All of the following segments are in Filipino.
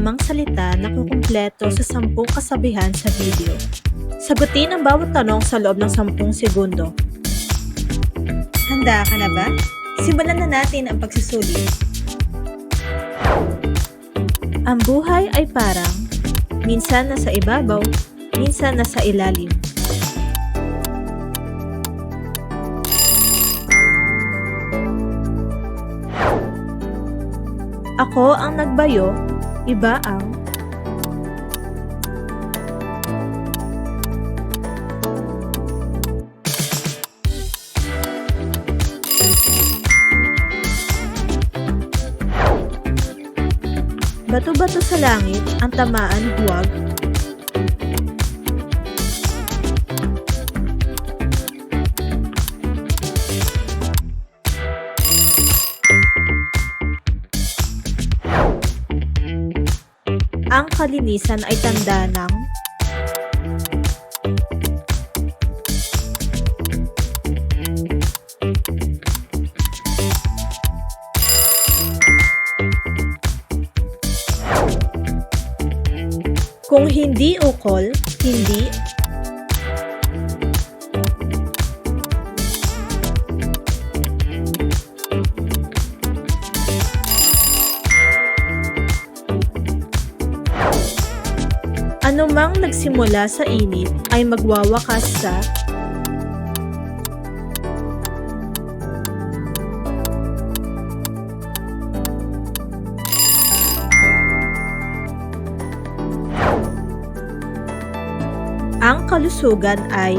lamang salita na kukumpleto sa sampung kasabihan sa video. Sagutin ang bawat tanong sa loob ng sampung segundo. Handa ka na ba? Simulan na natin ang pagsusulit. Ang buhay ay parang minsan nasa ibabaw, minsan nasa ilalim. Ako ang nagbayo, iba ang Bato-bato sa langit, ang tamaan huwag. Kalinisan ay tanda ng kung hindi ukol, hindi Anumang nagsimula sa init ay magwawakas sa ang kalusugan ay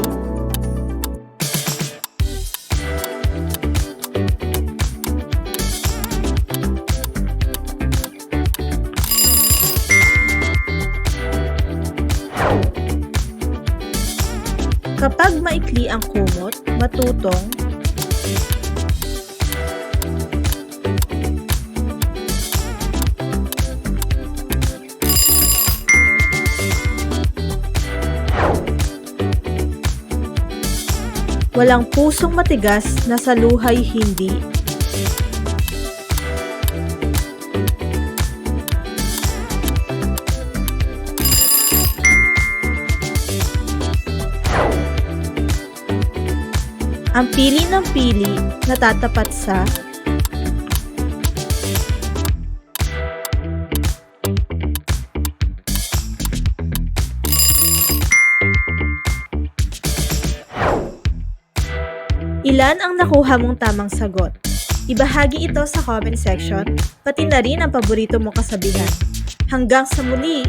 Kapag maikli ang kumot, matutong Walang pusong matigas na sa luhay hindi. Ang pili ng pili natatapat sa Ilan ang nakuha mong tamang sagot? Ibahagi ito sa comment section, pati na rin ang paborito mong kasabihan. Hanggang sa muli!